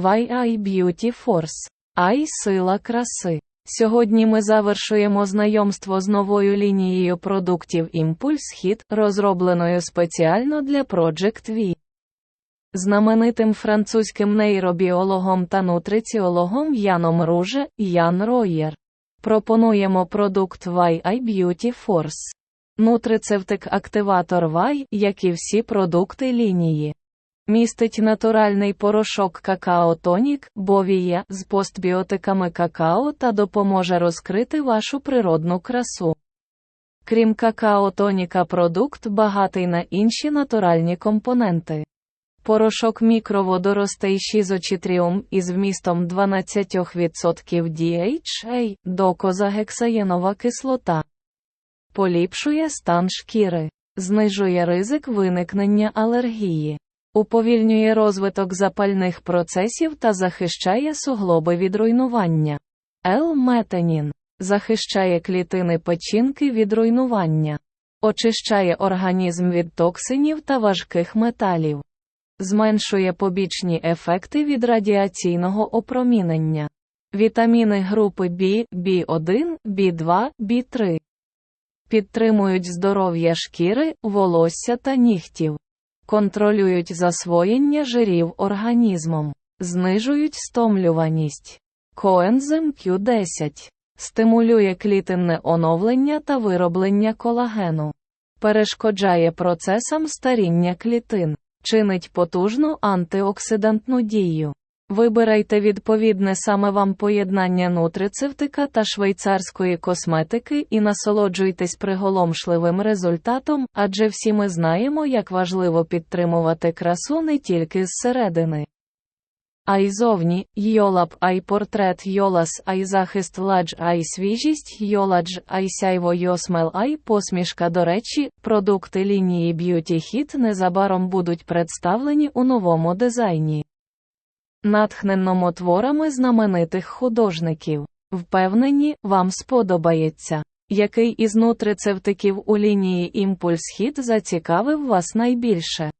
YI Beauty Force. Ай сила краси. Сьогодні ми завершуємо знайомство з новою лінією продуктів Impulse Hit, розробленою спеціально для Project V. Знаменитим французьким нейробіологом та нутриціологом Яном Руже Ян Ройєр. Пропонуємо продукт YI Beauty Force. Нутрицевтик активатор Y, як і всі продукти лінії. Містить натуральний порошок какао-тонік, бовіє з постбіотиками какао та допоможе розкрити вашу природну красу. Крім какао-тоніка, продукт багатий на інші натуральні компоненти. Порошок мікроводоростей шізочітріум із вмістом 12% DHA, докозагексаєнова кислота. Поліпшує стан шкіри, знижує ризик виникнення алергії, уповільнює розвиток запальних процесів та захищає суглоби від руйнування. Л-метанін захищає клітини печінки від руйнування, очищає організм від токсинів та важких металів, зменшує побічні ефекти від радіаційного опромінення. Вітаміни групи B, B1, B2, B3 підтримують здоров'я шкіри, волосся та нігтів, контролюють засвоєння жирів організмом, знижують стомлюваність. Коензим Q10 стимулює клітинне оновлення та вироблення колагену, перешкоджає процесам старіння клітин, чинить потужну антиоксидантну дію. Вибирайте відповідне саме вам поєднання нутрицевтика та швейцарської косметики і насолоджуйтесь приголомшливим результатом, адже всі ми знаємо, як важливо підтримувати красу не тільки зсередини. А й зовні, йолап ай портрет йолас ай захист ладж ай свіжість йоладж ай сяйво йосмел ай посмішка до речі, продукти лінії Beauty Hit незабаром будуть представлені у новому дизайні натхненному творами знаменитих художників. Впевнені, вам сподобається. Який із нутрицевтиків у лінії імпульс хід зацікавив вас найбільше?